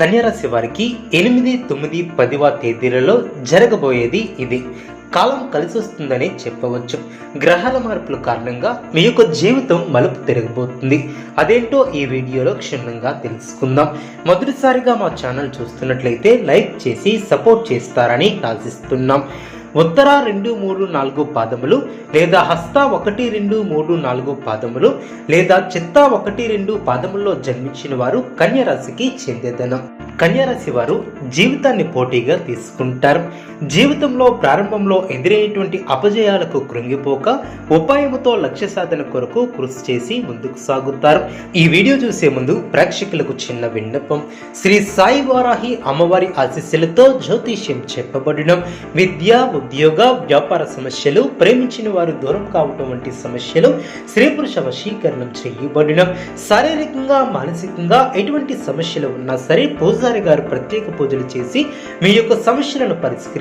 కన్యరాశి వారికి ఎనిమిది తొమ్మిది పదివ తేదీలలో జరగబోయేది ఇది. కాలం కలిసి వస్తుందని చెప్పవచ్చు. గ్రహాల మార్పుల కారణంగా మీ యొక్క జీవితం మలుపు తిరగబోతుంది. అదేంటో ఈ వీడియోలో క్షుణ్ణంగా తెలుసుకుందాం. మొదటిసారిగా మా ఛానల్ చూస్తున్నట్లయితే లైక్ చేసి సపోర్ట్ చేస్తారని ఆశిస్తున్నాం. ఉత్తర రెండు మూడు నాలుగు పాదములు లేదా హస్త ఒకటి రెండు మూడు నాలుగు పాదములు లేదా చిత్త ఒకటి రెండు పాదముల్లో జన్మించిన వారు కన్యరాశికి చెందేదనం. కన్యరాశి వారు జీవితాన్ని పోటీగా తీసుకుంటారు. జీవితంలో ప్రారంభంలో ఎదురయ్యేటువంటి అపజయాలకు కృంగిపోక ఉపాయముతో లక్ష్య సాధన కొరకు కృషి చేసి ముందుకు సాగుతారు. ఈ వీడియో చూసే ముందు ప్రేక్షకులకు చిన్న విన్నపం. శ్రీ సాయి వారాహి అమ్మవారి ఆశీస్సులతో జ్యోతిష్యం చెప్పబడడం విద్య ఉద్యోగ వ్యాపార సమస్యలు ప్రేమించిన వారు దూరం కావటం వంటి సమస్యలు స్త్రీ పురుష వశీకరణం చేయబడడం శారీరకంగా మానసికంగా ఎటువంటి సమస్యలు ఉన్నా సరే పూజారి గారు ప్రత్యేక పూజలు చేసి మీ యొక్క సమస్యలను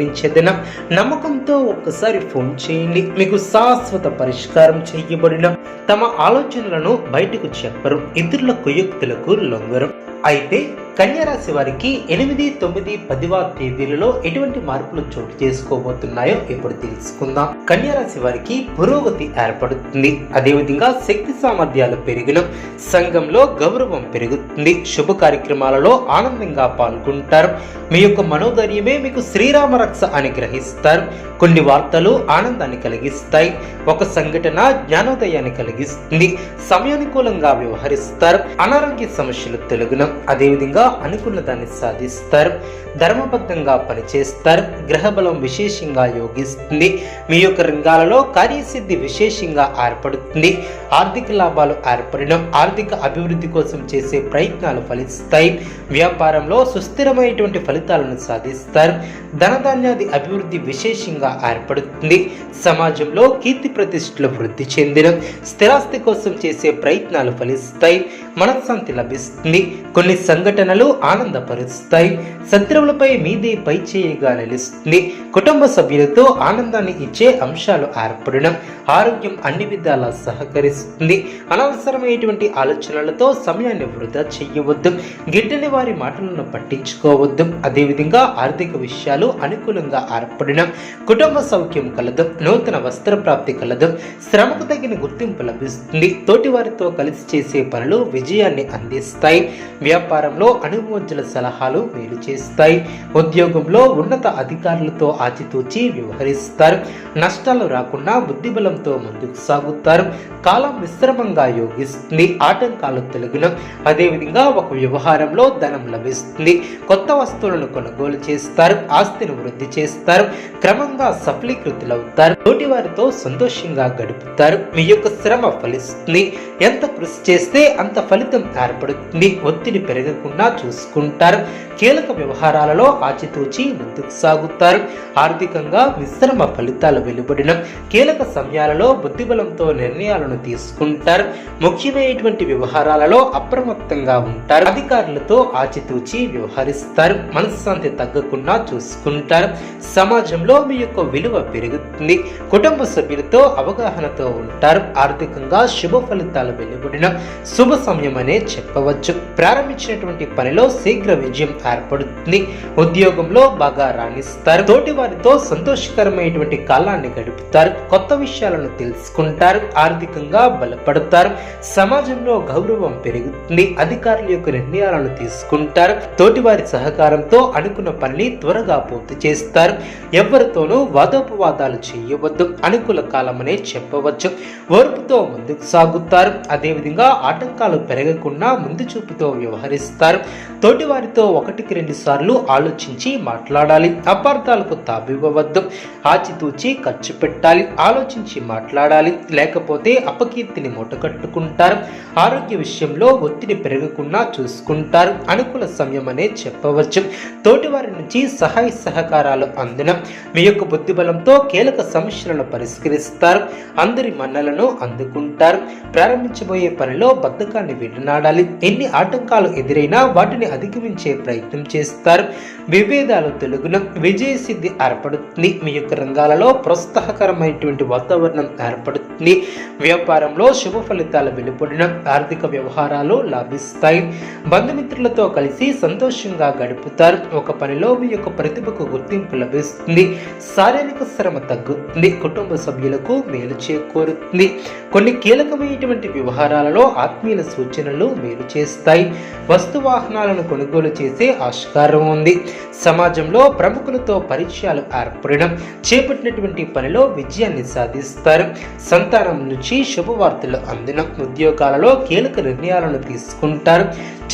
పరిష్కరించేదన నమ్మకంతో ఒక్కసారి ఫోన్ చేయండి. మీకు శాశ్వత పరిష్కారం చేయబడిన తమ ఆలోచనలను బయటకు చెప్పరు. ఇతరుల కుయుక్తులకు లొంగరు. అయితే కన్యరాశి వారికి ఎనిమిది తొమ్మిది పదివ తేదీలలో ఎటువంటి మార్పులు చోటు చేసుకోబోతున్నాయో ఇప్పుడు తెలుసుకుందాం. కన్యరాశి వారికి పురోగతి ఏర్పడుతుంది. అదేవిధంగా శక్తి సామర్థ్యాలు పెరిగిన సంఘంలో గౌరవం పెరుగుతుంది. శుభ కార్యక్రమాలలో ఆనందంగా పాల్గొంటారు. మీ యొక్క మనోధైర్యమే మీకు శ్రీరామ రక్ష అని గ్రహిస్తారు. కొన్ని వార్తలు ఆనందాన్ని కలిగిస్తాయి. ఒక సంఘటన జ్ఞానోదయాన్ని కలిగిస్తుంది. సమయానుకూలంగా వ్యవహరిస్తారు. అనారోగ్య సమస్యలు తొలగున అదేవిధంగా అనుకున్నదాన్ని సాధిస్తారు. ధర్మబద్ధంగా పనిచేస్తారు. గ్రహబలం విశేషంగా యోగిస్తుంది. మీ యొక్క రంగాలలో కార్యసిద్ధి విశేషంగా ఏర్పడుతుంది. ఆర్థిక లాభాలు ఏర్పడడం ఆర్థిక అభివృద్ధి కోసం చేసే ప్రయత్నాలు ఫలిస్తాయి. వ్యాపారంలో సుస్థిరమైనటువంటి ఫలితాలను సాధిస్తారు. ధనధాన్యాది అభివృద్ధి విశేషంగా ఏర్పడుతుంది. సమాజంలో కీర్తి ప్రతిష్టలు వృద్ధి చెందడం స్థిరాస్తి కోసం చేసే ప్రయత్నాలు ఫలిస్తాయి. మనశ్శాంతి లభిస్తుంది. కొన్ని సంఘటనలు ఆనందపరుస్తాయి. శత్రువులపై మీదే పై చేయగా నిలుస్తుంది. కుటుంబ సభ్యులతో ఆనందాన్ని ఇచ్చే అంశాలు ఏర్పడడం ఆరోగ్యం అన్ని విధాలా సహకరిస్తుంది. అనవసరమైనటువంటి ఆలోచనలతో సమయాన్ని వృధా చేయవద్దు. గిడ్డని వారి మాటలను పట్టించుకోవద్దు. అదేవిధంగా ఆర్థిక విషయాలు అనుకూలంగా ఏర్పడడం కుటుంబ సౌఖ్యం కలదు. నూతన వస్త్ర ప్రాప్తి కలదు. శ్రమకు తగిన గుర్తింపు లభిస్తుంది. తోటివారితో కలిసి చేసే పనులు విజయాన్ని అందిస్తాయి. వ్యాపారంలో అనుభవజ్ఞుల సలహాలు మేలు చేస్తాయి. ఉద్యోగంలో ఉన్నత అధికారులతో ఆచితూచి వ్యవహరిస్తారు. నష్టాలు రాకుండా బుద్ధిబలంతో ముందుకు సాగుతారు. కాలం మిశ్రమంగా యోగిస్తుంది. ఆటంకాలు తొలగిన అదేవిధంగా ఒక వ్యవహారంలో ధనం లభిస్తుంది. కొత్త వస్తువులను కొనుగోలు చేస్తారు. ఆస్తిని వృద్ధి చేస్తారు. క్రమంగా సఫలీకృతులవుతారు. తోటి వారితో సంతోషంగా గడుపుతారు. మీ యొక్క శ్రమ ఫలిస్తుంది. ఎంత కృషి చేస్తే అంత ఫలితం ఏర్పడుతుంది. ఒత్తిడి పెరగకుండా చూసుకుంటారు. కీలక వ్యవహారాలలో ఆచితూచి ముందుకు సాగుతారు. ఆర్థికంగా మిశ్రమ ఫలితాలు వెలువడిన కీలక సమయాలలో బుద్ధిబలంతో నిర్ణయాలను తీసుకుంటారు. ముఖ్యమైనటువంటి వ్యవహారాలలో అప్రమత్తంగా ఉంటారు. అధికారులతో ఆచితూచి వ్యవహరిస్తారు. మనశ్శాంతి తగ్గకుండా చూసుకుంటారు. సమాజంలో మీ యొక్క విలువ పెరుగుతుంది. కుటుంబ సభ్యులతో అవగాహనతో ఉంటారు. ఆర్థికంగా శుభ ఫలితాలు వెలువడిన శుభ సమయం అనే చెప్పవచ్చు. ప్రారంభించినటువంటి పనిలో శీఘ్ర విజయం ఏర్పడుతుంది. ఉద్యోగంలో బాగా రాణిస్తారు తోటి వారితో సంతోషకరమైనటువంటి కాలాన్ని గడుపుతారు. కొత్త విషయాలను తెలుసుకుంటారు. ఆర్థికంగా బలపడతారు. సమాజంలో గౌరవం పెరుగుతుంది. అధికారుల యొక్క నిర్ణయాలను తీసుకుంటారు. తోటి వారి సహకారంతో అనుకున్న పనిని త్వరగా పూర్తి చేస్తారు. ఎవరితోనూ వాదోపవాదాలు చేయవద్దు. అనుకూల కాలమనే చెప్పవచ్చు. ఓర్పుతో ముందుకు సాగుతారు. అదేవిధంగా ఆటంకాలు పెరగకుండా ముందు చూపుతో వ్యవహరిస్తారు. తోటి వారితో ఒకటికి రెండు సార్లు ఆలోచించి మాట్లాడాలి. అపార్థాలకు తావివ్వవద్దు. ఆచితూచి ఖర్చు పెట్టాలి. ఆలోచించి మాట్లాడాలి. లేకపోతే అపకీర్తిని మూటకట్టుకుంటారు ఆరోగ్య విషయంలో ఒత్తిడి పెరగకుండా చూసుకుంటారు. అనుకూల సమయం అనే చెప్పవచ్చు. తోటివారి నుంచి సహాయ సహకారాలు అందిన. మీ యొక్క బుద్ధిబలంతో కీలక సమస్యలను పరిష్కరిస్తారు. అందరి మన్నలను అందుకుంటారు. ప్రారంభించబోయే పనిలో బద్ధకాన్ని విడనాడాలి. ఎన్ని ఆటంకాలు ఎదురైనా వాటిని అధిగమించే ప్రయత్నం చేస్తారు. విభేదాలు తెలుగున విజయ సిద్ధి ఏర్పడుతుంది. మీ యొక్క రంగాలలో ప్రోత్సాహకరమైనటువంటి వాతావరణం ఏర్పడుతుంది. వ్యాపారంలో శుభ ఫలితాలు వెలుపడిన ఆర్థిక వ్యవహారాలు లాభిస్తాయి. బంధుమిత్రులతో కలిసి సంతోషంగా గడుపుతారు. ఒక పనిలో మీ యొక్క ప్రతిభకు గుర్తింపు లభిస్తుంది. శారీరక శ్రమ తగ్గుతుంది. కుటుంబ సభ్యులకు మేలు చేకూరుతుంది. కొన్ని కీలకమైనటువంటి వ్యవహారాలలో ఆత్మీయుల సూచనలు మేలు చేస్తాయి. వస్తువాహన వాహనాలను కొనుగోలు చేసే ఆస్కారం ఉంది. సమాజంలో ప్రముఖులతో పరిచయాలు ఏర్పడడం చేపట్టినటువంటి పనిలో విజయాన్ని సాధిస్తారు. సంతానం నుంచి శుభవార్తలు అందిన ఉద్యోగాలలో కీలక నిర్ణయాలను తీసుకుంటారు.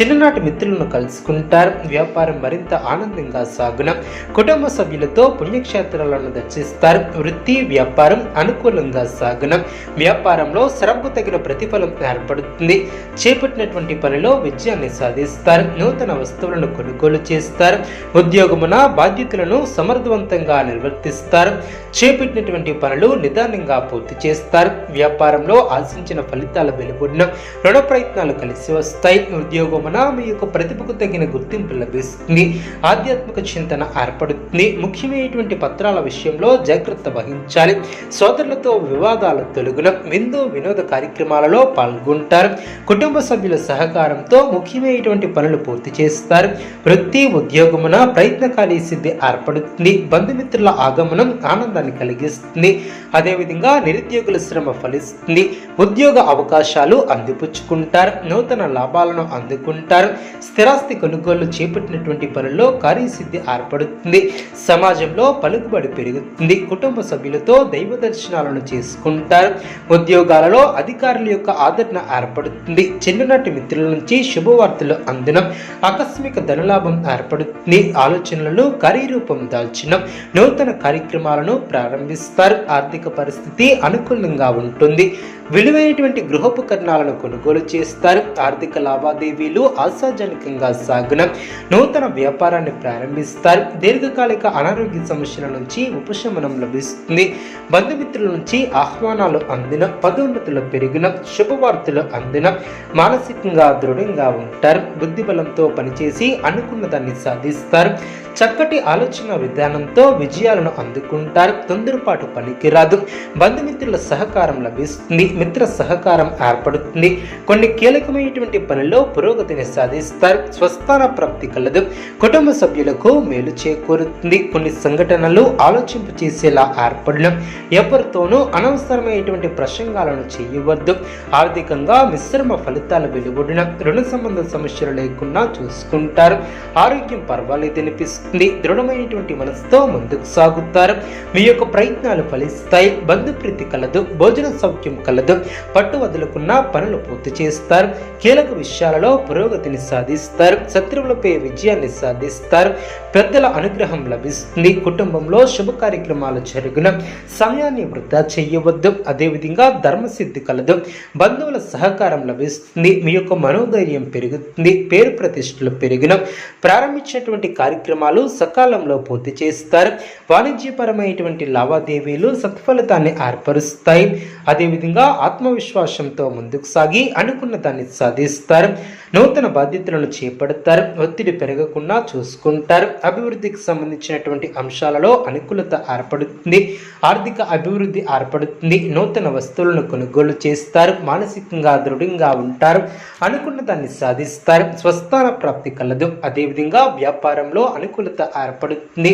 చిన్ననాటి మిత్రులను కలుసుకుంటారు. వ్యాపారం మరింత ఆనందంగా సాగున. కుటుంబ సభ్యులతో పుణ్యక్షేత్రాలను దర్శిస్తారు. వృత్తి వ్యాపారం అనుకూలంగా సాగున. వ్యాపారంలో శ్రమకు తగిన ప్రతిఫలం ఏర్పడుతుంది. చేపట్టినటువంటి పనిలో విజయాన్ని సాధిస్తారు. నూతన వస్తువులను కొనుగోలు చేస్తారు. ఉద్యోగమున బాధ్యతలను సమర్థవంతంగా నిర్వర్తిస్తారు. చేపట్టినటువంటి పనులు నిదానంగా పూర్తి చేస్తారు. వ్యాపారంలో ఆశించిన ఫలితాల వెలువడిన రుణ ప్రయత్నాలు కలిసి వస్తాయి. ఉద్యోగమున మీ యొక్క ప్రతిభకు తగిన గుర్తింపు లభిస్తుంది. ఆధ్యాత్మిక చింతన ఏర్పడుతుంది. ముఖ్యమైనటువంటి పత్రాల విషయంలో జాగ్రత్త వహించాలి. సోదరులతో వివాదాల తొలగున విందు వినోద కార్యక్రమాలలో పాల్గొంటారు. కుటుంబ సభ్యుల సహకారంతో ముఖ్యమైనటువంటి పనులు పూర్తి చేస్తారు. వృత్తి ఉద్యోగమున ప్రయత్నకాలి సిద్ధి ఏర్పడుతుంది. బంధుమిత్రుల ఆగమనం ఆనందాన్ని కలిగిస్తుంది. అదేవిధంగా నిరుద్యోగుల శ్రమ ఫలిస్తుంది. ఉద్యోగ అవకాశాలు అందిపుచ్చుకుంటారు. నూతన లాభాలను అందుకుంటారు. స్థిరాస్తి కొనుగోలు చేపట్టినటువంటి పనుల్లో కార్యసిద్ధి ఏర్పడుతుంది. సమాజంలో పలుకుబడి పెరుగుతుంది. కుటుంబ సభ్యులతో దైవ దర్శనాలను చేసుకుంటారు. ఉద్యోగాలలో అధికారుల యొక్క ఆదరణ ఏర్పడుతుంది. చిన్ననాటి మిత్రుల నుంచి శుభవార్తలు దాల్చిన ఆకస్మిక ధనలాభం ఏర్పడుతుంది ఆలోచనలను కార్యరూపం దాల్చిన. నూతన కార్యక్రమాలను ప్రారంభిస్తారు. ఆర్థిక పరిస్థితి అనుకూలంగా ఉంటుంది. విలువైనటువంటి గృహోపకరణాలను కొనుగోలు చేస్తారు. ఆర్థిక లావాదేవీలు ఆశాజనకంగా సాగున. నూతన వ్యాపారాన్ని ప్రారంభిస్తారు. దీర్ఘకాలిక అనారోగ్య సమస్యల నుంచి ఉపశమనం లభిస్తుంది. బంధుమిత్రుల నుంచి ఆహ్వానాలు అందిన. పదోన్నతులు పెరిగిన. శుభవార్తలు అందిన. మానసికంగా దృఢంగా ఉంటారు. బుద్ధి బుద్ధిబలంతో పనిచేసి అనుకున్న దాన్ని సాధిస్తారు. చక్కటి ఆలోచన విధానంతో విజయాలను అందుకుంటారు. తొందరపాటు పనికిరాదు బంధుమిత్రుల సహకారం లభిస్తుంది. మిత్ర సహకారం ఏర్పడుతుంది. కొన్ని కీలకమైనటువంటి పనిలో పురోగతిని సాధిస్తారు. స్వస్థాన ప్రాప్తి కలదు. కుటుంబ సభ్యులకు మేలు చేకూరుతుంది. కొన్ని సంఘటనలు ఆలోచింపు చేసేలా ఏర్పడడం ఎవరితోనూ అనవసరమైనటువంటి ప్రసంగాలను చేయవద్దు. ఆర్థికంగా మిశ్రమ ఫలితాలు వెలువడిన రుణ సంబంధ సమస్యలు లేకుండా చూసుకుంటారు. ఆరోగ్యం పర్వాలేదు అనిపిస్తుంది. దృఢమైనటువంటి మనసుతో ముందుకు సాగుతారు. మీ యొక్క ప్రయత్నాలు ఫలిస్తాయి. బంధుప్రీతి కలదు భోజన సౌఖ్యం కలదు. పట్టు వదులుకున్న పనులు పూర్తి చేస్తారు. కీలక విషయాలలో పురోగతిని సాధిస్తారు. శత్రువులపై విజయాన్ని సాధిస్తారు. పెద్దల అనుగ్రహం లభిస్తుంది. కుటుంబంలో శుభ కార్యక్రమాలు జరుగున. సమయాన్ని వృధా చేయవద్దు. అదేవిధంగా ధర్మసిద్ధి కలదు. బంధువుల సహకారం లభిస్తుంది. మీ యొక్క మనోధైర్యం పెరుగుతుంది. పేరు ప్రతిష్టలు పెరిగిన ప్రారంభించినటువంటి కార్యక్రమాలు సకాలంలో పూర్తి చేస్తారు. వాణిజ్యపరమైనటువంటి లావాదేవీలు సత్ఫలితాన్ని ఏర్పరుస్తాయి. అదేవిధంగా ఆత్మవిశ్వాసంతో ముందుకు సాగి అనుకున్న దాన్ని సాధిస్తారు. నూతన బాధ్యతలను చేపడతారు ఒత్తిడి పెరగకుండా చూసుకుంటారు. అభివృద్ధికి సంబంధించినటువంటి అంశాలలో అనుకూలత ఏర్పడుతుంది ఆర్థిక అభివృద్ధి ఏర్పడుతుంది నూతన వస్తువులను కొనుగోలు చేస్తారు మానసికంగా దృఢంగా ఉంటారు అనుకున్న దాన్ని సాధిస్తారు స్వస్థాన ప్రాప్తి కలదు. అదేవిధంగా వ్యాపారంలో అనుకూలత ఏర్పడుతుంది